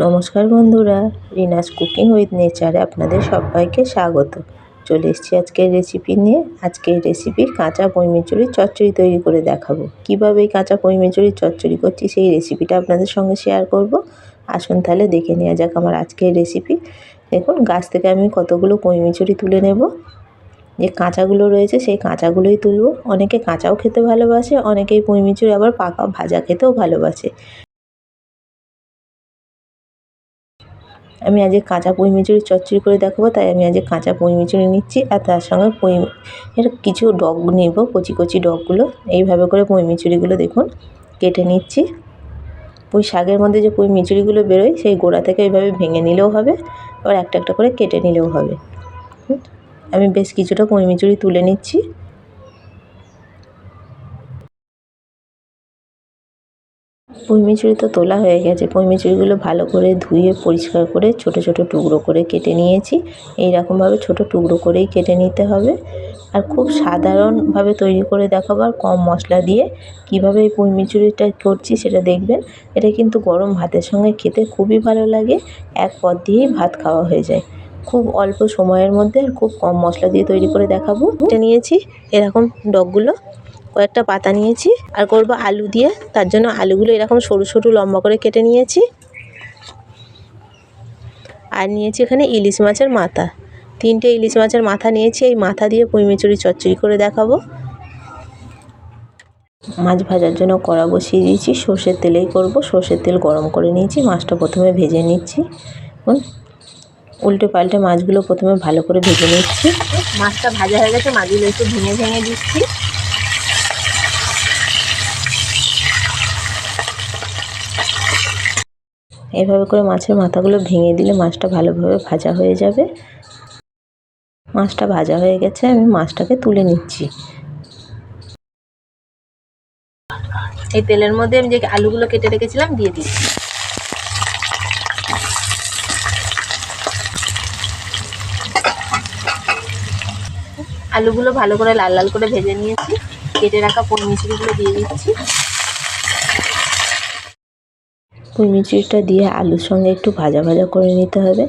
নমস্কার বন্ধুরা, Rina's cooking with নেচারে আপনাদের সবাইকে স্বাগত। চলে এসেছি আজকের রেসিপি নিয়ে। আজকের রেসিপি কাঁচা পইমিচুরি চচ্চড়ি তৈরি করে দেখাবো। কীভাবে এই কাঁচা পইমিচুরি চচ্চড়ি করছি সেই রেসিপিটা আপনাদের সঙ্গে শেয়ার করব। আসুন তাহলে দেখে নেওয়া যাক আমার আজকের রেসিপি দেখুন, গাছ থেকে আমি কতগুলো পইমিচুরি তুলে নেব। যে কাঁচাগুলো রয়েছে সেই কাঁচাগুলোই তুলব। অনেকে কাঁচাও খেতে ভালোবাসে, অনেকেই পইমিচুরি আবার পাকা ভাজা খেতেও ভালোবাসে। আমি আজকে কাঁচা পুঁই মিচুরি চচ্চড়ি করে দেখাবো, তাই আমি আজকে কাঁচা পুঁই মিচুরি নিচ্ছি আর তার সঙ্গে পুঁই এর কিছু ডগ নেব, কচি কচি ডগগুলো। এইভাবে করে পুঁই মিচুরিগুলো দেখুন, কেটে নিচ্ছি। পুঁই শাকের মধ্যে যে পুঁই মিচুরিগুলো বেরোয়, সেই গোড়া থেকে এইভাবে ভেঙে নিলেও হবে, আবার একটা একটা করে কেটে নিলেও হবে। আমি বেশ কিছুটা পুঁই মিচুরি তুলে নিচ্ছি। পুঁইমিচুরি তো তোলা হয়ে গেছে। পুঁইমিচুরিগুলো ভালো করে ধুয়ে, পরিষ্কার করে, ছোট ছোট টুকরো করে কেটে নিয়েছি। এই রকমভাবে ছোট টুকরো করেই কেটে নিতে হবে। আর খুব সাধারণভাবে তৈরি করে দেখাবো আর কম মশলা দিয়ে কীভাবে এই পুঁইমিচুরিটা করছি সেটা দেখবেন। এটা কিন্তু গরম ভাতের সঙ্গে খেতে খুবই ভালো লাগে। এক পদ দিয়েই ভাত খাওয়া হয়ে যায়। খুব অল্প সময়ের মধ্যে আর খুব কম মশলা দিয়ে তৈরি করে দেখাবো। এটা নিয়েছি এরকম ডগগুলো। কয়েকটা পাতা নিয়েছি আর করব আলু দিয়ে। তার জন্য আলুগুলো এরকম সরু সরু লম্বা করে কেটে নিয়েছি। আর নিয়েছি এখানে ইলিশ মাছের মাথা। তিনটে ইলিশ মাছের মাথা নিয়েছি, এই মাথা দিয়ে পুঁইমিচুরি চচ্চড়ি করে দেখাবো। মাছ ভাজার জন্য কড়া বসিয়ে দিয়েছি, সর্ষের তেলেই করব। সর্ষের তেল গরম করে নিয়েছি, মাছটা প্রথমে ভেজে নিচ্ছি। উল্টে পাল্টে মাছগুলো প্রথমে ভালো করে ভেজে নিচ্ছি। মাছটা ভাজা হয়ে গেছে, মাছগুলো একটু ভেঙে ভেঙে দিচ্ছি। এভাবে করে মাছের মাথাগুলো ভেঙে দিলে মাছটা ভালোভাবে ভাজা হয়ে যাবে। মাছটা ভাজা হয়ে গেছে, আমি মাছটাকে তুলে নিচ্ছি। এই তেলের মধ্যে আমি যে আলুগুলো কেটে রেখেছিলাম, দিয়ে দিচ্ছি আলুগুলো ভালো করে লাল লাল করে ভেজে নিয়েছি। কেটে রাখা পনির দিয়ে দিচ্ছি। মিচড়িটা দিয়ে আলুর সঙ্গে একটু ভাজা ভাজা করে নিতে হবে।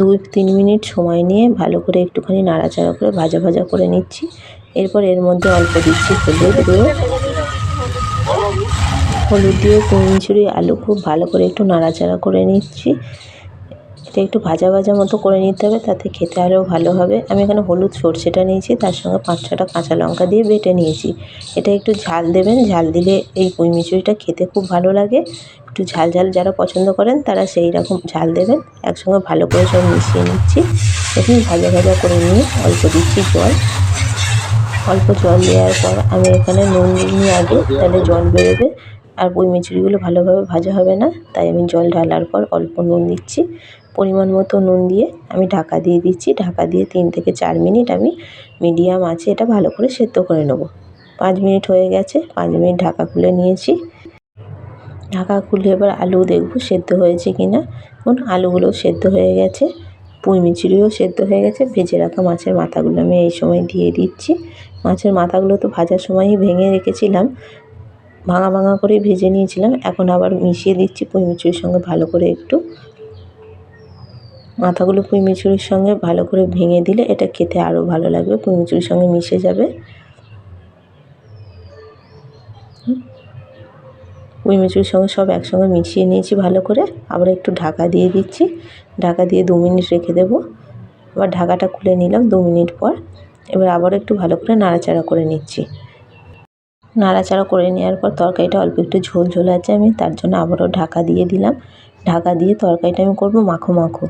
দুই তিন মিনিট সময় নিয়ে ভালো করে একটুখানি নাড়াচাড়া করে ভাজা ভাজা করে নিচ্ছি। এরপর এর মধ্যে অল্প দিচ্ছি হলুদ গুঁড়ো। হলুদ দিয়ে মিচড়ি আলু খুব ভালো করে একটু নাড়াচাড়া করে নিচ্ছি। এটা একটু ভাজা ভাজা মতো করে নিতে হবে, তাতে খেতে আরও ভালো হবে। আমি এখানে হলুদ সর্ষেটা নিয়েছি, তার সঙ্গে পাঁচ ছটা কাঁচা লঙ্কা দিয়ে বেটে নিয়েছি। এটা একটু ঝাল দেবেন, ঝাল দিলে এই পুঁই মিচুরিটা খেতে খুব ভালো লাগে। একটু ঝাল ঝাল যারা পছন্দ করেন, তারা সেই রকম ঝাল দেবেন। একসঙ্গে ভালো করে সব মিশিয়ে নিচ্ছি। দেখুন, ভাজা ভাজা করে নিয়ে অল্প দিচ্ছি জল। অল্প জল দেওয়ার পর আমি এখানে নুন নিয়ে আগে, তাহলে জল বেরোবে। আর বই মিচুরিগুলো ভালোভাবে ভাজা হবে না, তাই আমি জল ঢালার পর অল্প নুন দিচ্ছি। পরিমাণ মতো নুন দিয়ে আমি ঢাকা দিয়ে দিচ্ছি। ঢাকা দিয়ে তিন থেকে চার মিনিট আমি মিডিয়াম আছে এটা ভালো করে সেদ্ধ করে নেব। পাঁচ মিনিট হয়ে গেছে, পাঁচ মিনিট ঢাকা খুলে নিয়েছি। ঢাকা খুলে এবার আলু দেখব সেদ্ধ হয়েছে কি না এখন আলুগুলো সেদ্ধ হয়ে গেছে, পুঁই মিচুরিও সেদ্ধ হয়ে গেছে, ভেজে রাখা মাছের মাথাগুলো আমি এই সময় দিয়ে দিচ্ছি। মাছের মাথাগুলো তো ভাজার সময়ই ভেঙে রেখেছিলাম, ভাঙা ভাঙা করে ভেজে নিয়েছিলাম। এখন আবার মিশিয়ে দিচ্ছি পুঁই মিচুরির সঙ্গে ভালো করে একটু। মাথাগুলো পুঁই মিচুরির সঙ্গে ভালো করে ভেঙে দিলে এটা খেতে আরও ভালো লাগবে, পুঁই মিচুরির সঙ্গে মিশে যাবে। পুঁই মিষ্টির সঙ্গে সব একসঙ্গে মিশিয়ে নিয়েছি ভালো করে। আবার একটু ঢাকা দিয়ে দিচ্ছি। ঢাকা দিয়ে দু মিনিট রেখে দেবো। আবার ঢাকাটা খুলে নিলাম দু মিনিট পর। এবার আবার একটু ভালো করে নাড়াচাড়া করে নিচ্ছি। নাড়াচাড়া করে নেওয়ার পর তরকারিটা অল্প একটু ঝোল ঝোল আছে আমি, তার জন্য আবারও ঢাকা দিয়ে দিলাম। ঢাকা দিয়ে তরকারিটা আমি করব মাখো মাখো।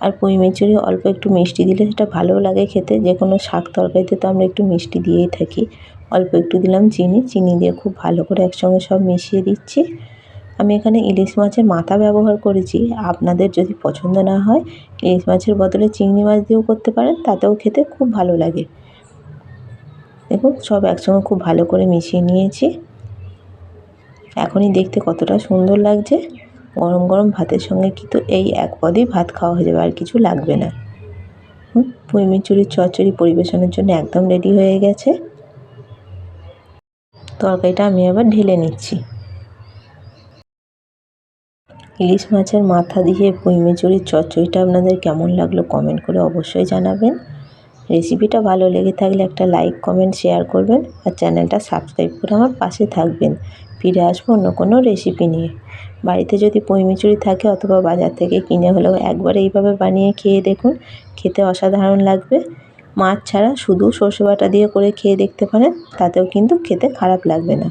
আর পুঁই মিচুরি অল্প একটু মিষ্টি দিলে সেটা ভালোও লাগে খেতে। যে কোনো শাক তরকারিতে তো আমরা একটু মিষ্টি দিয়েই থাকি। অল্প একটু দিলাম চিনি। চিনি দিয়ে খুব ভালো করে একসঙ্গে সব মিশিয়ে দিচ্ছি। আমি এখানে ইলিশ মাছের মাথা ব্যবহার করেছি। আপনাদের যদি পছন্দ না হয়, ইলিশ মাছের বদলে চিংড়ি মাছ দিয়েও করতে পারেন, তাতেও খেতে খুব ভালো লাগে। দেখুন, সব একসঙ্গে খুব ভালো করে মিশিয়ে নিয়েছি। এখনই দেখতে কতটা সুন্দর লাগছে। গরম গরম ভাতের সঙ্গে কিন্তু এই এক পদেই ভাত খাওয়া হয়ে যাবে, আর কিছু লাগবে না। পুঁই মিচুরির চচ্চড়ি পরিবেশনের জন্য একদম রেডি হয়ে গেছে। তরকারিটা আমি আবার ঢেলে নিচ্ছি। ইলিশ মাছের মাথা দিয়ে পুঁই মিচুরির চচ্চড়িটা আপনাদের কেমন লাগল কমেন্ট করে অবশ্যই জানাবেন। রেসিপিটা ভালো লেগে থাকলে একটা লাইক কমেন্ট শেয়ার করবেন, আর চ্যানেলটা সাবস্ক্রাইব করে আমার পাশে থাকবেন। ফিরে আসব অন্য কোনো রেসিপি নিয়ে। বাড়িতে যদি পইমিচুরি থাকে অথবা বাজার থেকে কিনে হলেও একবার এইভাবে বানিয়ে খেয়ে দেখুন, খেতে অসাধারণ লাগবে। মাছ ছাড়া শুধু সর্ষে বাটা দিয়ে করে খেয়ে দেখতে পারেন, তাতেও কিন্তু খেতে খারাপ লাগবে না।